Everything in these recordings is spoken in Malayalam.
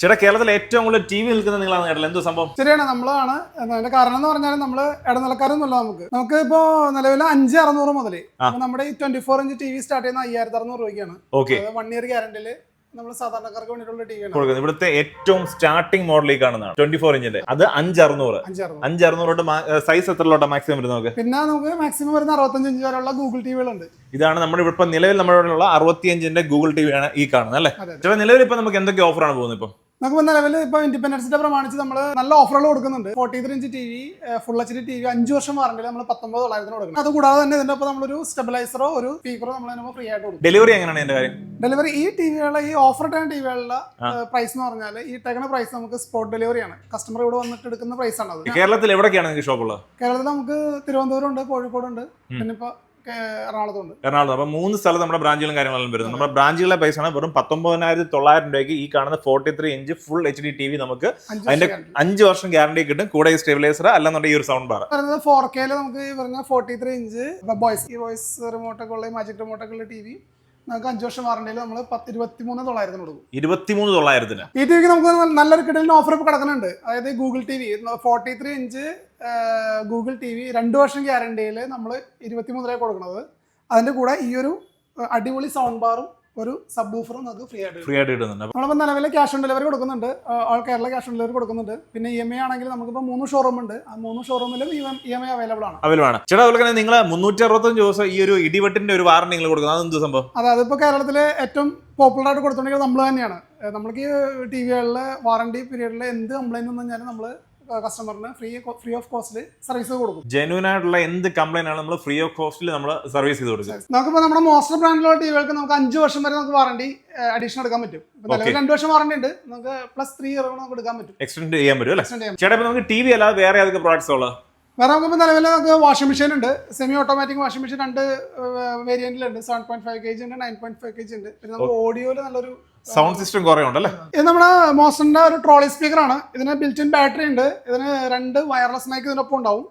ചേട്ടാ കേരളത്തിൽ ഏറ്റവും കൂടുതൽ ടി വി നിൽക്കുന്ന നിങ്ങളാണ് കേട്ടല്ലോ എന്തോ സംഭവം? ശരിയാണ് നമ്മളാണ്. അതിന്റെ കാരണം എന്ന് പറഞ്ഞാൽ നമ്മൾ ഇടനിലക്കാരൊന്നുമില്ല നമുക്ക് നമുക്ക്. ഇപ്പോ നിലവിൽ അഞ്ച് അറുന്നൂറ് മുതൽ നമ്മുടെ ഈ twenty four inch T V start ചെയ്യുന്ന അയ്യായിരത്തി അറുന്നൂറ് രൂപയ്ക്കാണ്. ഓക്കെ വൺ ഇയർ ഗ്യാരണ്ടിയിൽ നമ്മൾ സാധാരണക്കാർക്ക് വേണ്ടിയിട്ടുള്ള ടി വി ഇവിടുത്തെ ഏറ്റവും സ്റ്റാർട്ടിംഗ് മോഡലിൽ കാണുന്നതാണ്. ട്വന്റി ഫോർ ഇഞ്ചിന്റെ അത് അഞ്ച് അറുന്നൂറ് അഞ്ച് അറുന്നൂറ് അഞ്ച് അറുന്നൂറോട്ട് സൈസ് എത്രയിലോട്ടാ മാക്സിമം വരുന്നത് നമുക്ക്? പിന്നെ നമുക്ക് മാക്സിമം വരുന്ന അറുപത്തഞ്ച് ഇഞ്ച് വരെയുള്ള ഗൂഗിൾ ടി വികളുണ്ട് ഇതാണ് നമ്മുടെ ഇവിടെ ഇപ്പൊ നിലവിൽ നമ്മുടെ അറുപത്തിയഞ്ചിന്റെ ഗൂഗിൾ ടി വി ആണ് ഈ കാണുന്നത് അല്ലേ? നിലവിൽ ഇപ്പൊ നമുക്ക് എന്തൊക്കെ ഓഫറാണ് പോകുന്നത് ഇപ്പൊ? നമുക്ക് നിലവിൽ ഇപ്പൊ ഇൻഡിപെൻഡൻസ് ഡേ പ്രമാണിച്ച് നമ്മൾ നല്ല ഓഫറുകൾ കൊടുക്കുന്നുണ്ട്. Forty three inch T V full H D T V അഞ്ച് വർഷം വാറണ്ടിയിൽ നമ്മൾ പത്തൊമ്പത് തൊള്ളായിരത്തിന് കൊടുക്കുന്നത് അതുകൂടാതെ തന്നെ ഇതിന്റെ നമ്മൾ ഒരു സ്റ്റെബിലൈസറോ ഒരു സ്പീക്കറോ നമ്മൾ അതിനൊപ്പം ഫ്രീ ആയിട്ട് കൊടുക്കും. ഡെലിവറി എങ്ങനെയാണ് എന്റെ കാര്യം? ഡെലിവറി ഈ ടി ഈ ഓഫർ ടൈം ടി വികളുടെ പ്രൈസ് എന്ന് പറഞ്ഞാൽ ഈ ടേക്കുന്ന പ്രൈസ് നമുക്ക് സ്പോട്ട് ഡെലിവറി ആണ്. കസ്റ്റമർ ഇവിടെ വന്നിട്ട് എടുക്കുന്ന പ്രൈസ് ആണ് അത്. കേരളത്തിൽ എവിടെയൊക്കെയാണ് ഷോപ്പ് ഉള്ളത്? കേരളത്തിൽ നമുക്ക് തിരുവനന്തപുരം ഉണ്ട് കോഴിക്കോട് ഉണ്ട് പിന്നെ ഇപ്പൊ എറണാകുളത്തും. ഉണ്ട് എറണാകുളം അപ്പൊ മൂന്ന് സ്ഥലത്ത് നമ്മുടെ ബ്രാഞ്ചുകളും കാര്യങ്ങളെല്ലാം വരുന്നത് നമ്മുടെ ബ്രാഞ്ചുകളെ പൈസ ആണ് വെറും പത്തൊമ്പതിനായിരത്തി തൊള്ളായിരം രൂപയ്ക്ക് ഈ കാണുന്ന forty three inch full H D T V നമുക്ക് അതിന്റെ. അഞ്ച് വർഷം ഗ്യാരണ്ടി കിട്ടും. കൂടെ സ്റ്റെബിലൈസർ അല്ലെന്നുണ്ടെങ്കിൽ ഈ ഒരു സൗണ്ട് ബാർ പറയുന്നത് ഫോർ കെയിൽ നമുക്ക് ഈ പറഞ്ഞ ഫോർട്ടി ത്രീ ഇഞ്ച് വോയിസ് ഈ വോയിസ് റിമോട്ടൊക്കെ ഉള്ള മാജിക് റിമോട്ടൊക്കെ ഉള്ള ടി വി നമുക്ക് അഞ്ച് വർഷം വാറണ്ടിയിൽ നമ്മൾ പത്ത് ഇരുപത്തി മൂന്ന് തൊള്ളായിരത്തിന് കൊടുക്കും. ഇരുപത്തിമൂന്ന് തൊള്ളായിരത്തിന്. ഈ ടി വിക്ക് നമുക്ക് നല്ലൊരു കിടലിന് ഓഫർ ഇപ്പോൾ കിടക്കുന്നുണ്ട്. അതായത് Google T V forty three inch Google T V രണ്ട് വർഷം ഗ്യാരണ്ടിയിൽ നമ്മൾ ഇരുപത്തിമൂന്ന് രൂപ കൊടുക്കുന്നത്. അതിന്റെ കൂടെ ഈ ഒരു അടിപൊളി സൗണ്ട് ബാറും ഒരു സബ് ബൂഫറും നമുക്ക് ഫ്രീ ആയിട്ട് ഫ്രീ ആയിട്ട് കിട്ടുന്നുണ്ട്. അപ്പൊ നമ്മളിപ്പോൾ നിലവിൽ ക്യാഷ് ഓൺ ഡെലിവറി കൊടുക്കുന്നുണ്ട്. All Kerala cash on delivery കൊടുക്കുന്നുണ്ട്. പിന്നെ ഇ എം ഐ ആണെങ്കിൽ നമുക്കിപ്പോൾ മൂന്ന് ഷോറൂം ഉണ്ട്. ആ മൂന്ന് ഷോറൂമിലും ഇ എം ഐ അവൈലബിൾ ആണ് അവൈലബിൾ ആണ്. ചേട്ടാ അതുപോലെ തന്നെ നിങ്ങൾ മുന്നൂറ്റി അറുപത്തഞ്ച് ദിവസം ഈ ഒരു ഇടിവെട്ടിന്റെ ഒരു വാറണ്ടി നിങ്ങൾ കൊടുക്കുന്നത്. അതെന്ത് സംഭവം? അതെ അതിപ്പോൾ കേരളത്തിലെ ഏറ്റവും പോപ്പുലർ ആയിട്ട് കൊടുത്തിട്ടുണ്ടെങ്കിൽ നമ്മൾ തന്നെയാണ്. നമ്മൾക്ക് ഈ ടി വികളിലെ വാറണ്ടി പീരീഡിൽ എന്ത് കംപ്ലൈന്റ് വന്നു കഴിഞ്ഞാലും നമ്മൾ കസ്റ്റമറിന് ഫ്രീ ഫ്രീ ഓഫ് കോസ്റ്റിൽ സർവീസ് കൊടുക്കും. ജെന്യൂൻ ആയിട്ടുള്ള എന്ത് കംപ്ലൈന്റ് ആണ് നമ്മൾ ഫ്രീ ഓഫ് കോസ്റ്റിൽ നമ്മൾ സർവീസ് ചെയ്ത് നമുക്ക് നമുക്കിപ്പോൾ നമ്മുടെ മോസ്റ്റർ ബ്രാൻഡിലുള്ള ടിവികൾക്ക് നമുക്ക് അഞ്ച് വർഷം വരെ നമുക്ക് വാറണ്ടി അഡീഷൻ എടുക്കാൻ പറ്റും. നിലവിൽ രണ്ട് വർഷം വാറണ്ടി ഉണ്ട്. നമുക്ക് പ്ലസ് ത്രീ ഇയർ നമുക്ക് എടുക്കാൻ പറ്റും. എക്സ്റ്റെൻഡ് ചെയ്യാൻ പറ്റും അല്ലേ? ചേട്ടാ നമുക്ക് ടി വി അല്ലാതെ വേറെ ഏതൊക്കെ പ്രോഡക്ട്സ് ഉള്ളത് വേറെ നോക്കുമ്പോൾ നിലവിൽ നമുക്ക് വാഷിംഗ് മെഷീൻ ഉണ്ട്. സെമി ഓട്ടോമാറ്റിക് വാഷിംഗ് മെഷീൻ രണ്ട് വേരിയന്റിലുണ്ട് seven point five K G ഉണ്ട് nine point five K G ഉണ്ട്. പിന്നെ നമുക്ക് ഓഡിയോയിൽ നല്ലൊരു സൗണ്ട് സിസ്റ്റം കുറേ ഉണ്ടല്ലേ ഇത് നമ്മുടെ മോസന്റെ ഒരു ട്രോളി സ്പീക്കർ ആണ്. ഇതിന് ബിൽറ്റിൻ ബാറ്ററി ഉണ്ട്. ഇതിന് രണ്ട് വയർലെസ് മൈക്ക് ഇതിനൊപ്പം ഉണ്ടാവും.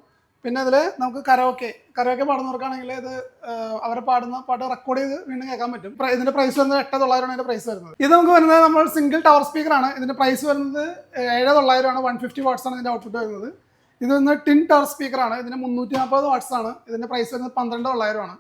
പിന്നെ ഇതിൽ നമുക്ക് കരോക്കെ കരോക്കെ പാടുന്നവർക്കാണെങ്കിൽ ഇത് അവർ അവരെ പാടുന്ന പാട്ട് റെക്കോർഡ് ചെയ്ത് വീണ്ടും കേൾക്കാൻ പറ്റും. ഇതിന്റെ പ്രൈസ് വരുന്നത് എട്ട് തൊള്ളായിരമാണ് ഇതിന്റെ പ്രൈസ് വരുന്നത്. ഇത് നമുക്ക് വരുന്നത് നമ്മൾ സിംഗിൾ ടവർ സ്പീക്കർ ആണ്. ഇതിന്റെ പ്രൈസ് വരുന്നത് ഏഴ് തൊള്ളായിരമാണ്. വൺ ഫിഫ്റ്റി വാട്ട്സ് ആണ് ഇതിന്റെ ഔട്ട്പുട്ട് വരുന്നത്. ഇത് ടിൻ ടവർ സ്പീക്കറാണ്. ഇതിന് മുന്നൂറ്റി നാൽപ്പത് വാട്ട്സ് ആണ്. ഇതിന്റെ പ്രൈസ് വരുന്നത് പന്ത്രണ്ട് തൊള്ളായിരമാണ്